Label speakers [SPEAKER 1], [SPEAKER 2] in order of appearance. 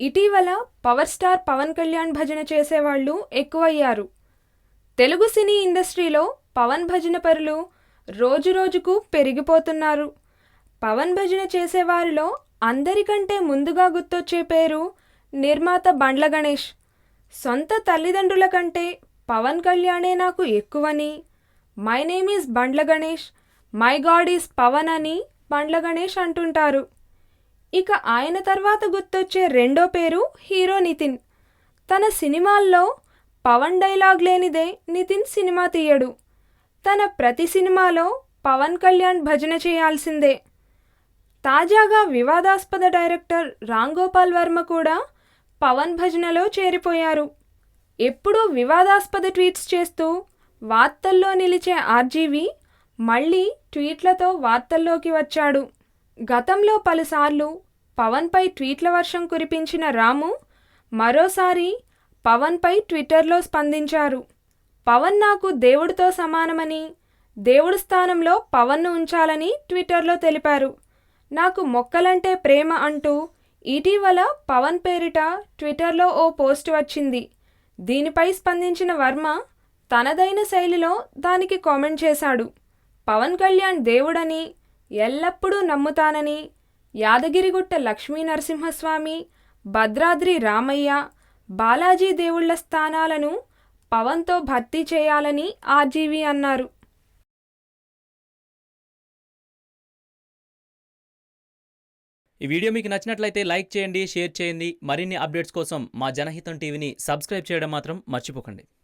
[SPEAKER 1] ఇటీవల power star Pawan Kalyan భజన చేసేవాళ్ళు ఎక్కువయ్యారు. తెలుగు సినీ ఇండస్ట్రీలో పవన్ భజన పరులు రోజురోజుకు పెరిగిపోతున్నారు. పవన్ భజన చేసేవారిలో అందరికంటే ముందుగా గుర్తొచ్చే పేరు నిర్మాత బండ్ల గణేష్. సొంత తల్లిదండ్రుల కంటే పవన్ కళ్యాణే నాకు ఎక్కువని my name is Bandla Ganesh my god is Pawan అని బండ్ల గణేష్ అంటుంటారు. ఇక ఆయన తర్వాత గుర్తొచ్చే రెండో పేరు హీరో నితిన్. తన సినిమాల్లో పవన్ డైలాగ్ లేనిదే నితిన్ సినిమా తీయడు. తన ప్రతి సినిమాలో పవన్ కళ్యాణ్ భజన చేయాల్సిందే. తాజాగా వివాదాస్పద డైరెక్టర్ రామ్ గోపాల్ వర్మ కూడా పవన్ భజనలో చేరిపోయారు. ఎప్పుడూ వివాదాస్పద ట్వీట్స్ చేస్తూ వార్తల్లో నిలిచే ఆర్జీవి మళ్ళీ ట్వీట్లతో వార్తల్లోకి వచ్చాడు. గతంలో పలుసార్లు పవన్పై ట్వీట్ల వర్షం కురిపించిన రాము మరోసారి పవన్పై ట్విట్టర్లో స్పందించారు. పవన్ నాకు దేవుడితో సమానమని దేవుడి స్థానంలో పవన్ను ఉంచాలని ట్విట్టర్లో తెలిపారు. నాకు మొక్కలంటే ప్రేమ అంటూ ఇటీవల పవన్ పేరిట ట్విట్టర్లో ఓ పోస్ట్ వచ్చింది. దీనిపై స్పందించిన వర్మ తనదైన శైలిలో దానికి కామెంట్ చేశాడు. పవన్ కళ్యాణ్ దేవుడని ఎల్లప్పుడూ నమ్ముతానని యాదగిరిగుట్ట లక్ష్మీ నరసింహస్వామి భద్రాద్రి రామయ్య బాలాజీ దేవుళ్ళ స్థానాలను పవన్తో భర్తీ చేయాలని ఆర్జీవి అన్నారు.
[SPEAKER 2] ఈ వీడియో మీకు నచ్చినట్లయితే లైక్ చేయండి షేర్ చేయండి. మరిన్ని అప్డేట్స్ కోసం మా జనహితం టీవీని సబ్స్క్రైబ్ చేయడం మాత్రం మర్చిపోకండి.